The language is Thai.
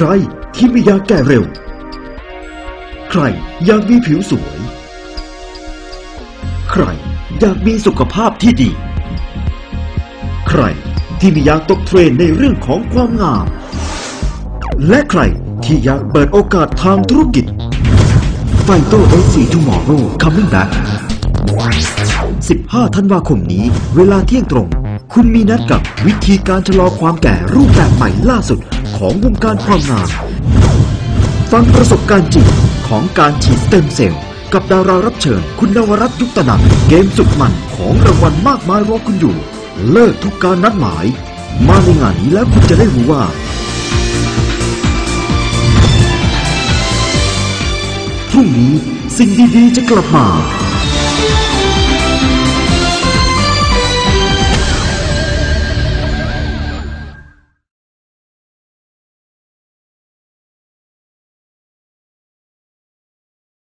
ใครที่ไม่อยากแก่เร็ว ใครอยากมีผิวสวย ใครอยากมีสุขภาพที่ดี ใครที่ไม่อยากตกเทรนในเรื่องของความงาม และใครที่อยากเปิดโอกาสทางธุรกิจไฟโต้ SC Tomorrow Coming Back 15 ธันวาคมนี้ เวลาเที่ยงตรง คุณมีนัดกับวิธีการชะลอความแก่รูปแบบใหม่ล่าสุด ของวงการความงามฟังประสบการณ์จริงของการฉีดสเต็มเซลล์กับดารารับเชิญ คุณนวรัตน์ยุคตนันเกมสุดมันของรางวัลมากมายรอคุณอยู่ เลิกทุกการนัดหมาย มาในงานนี้แล้วคุณจะได้รู้ว่า พรุ่งนี้สิ่งดีๆจะกลับมา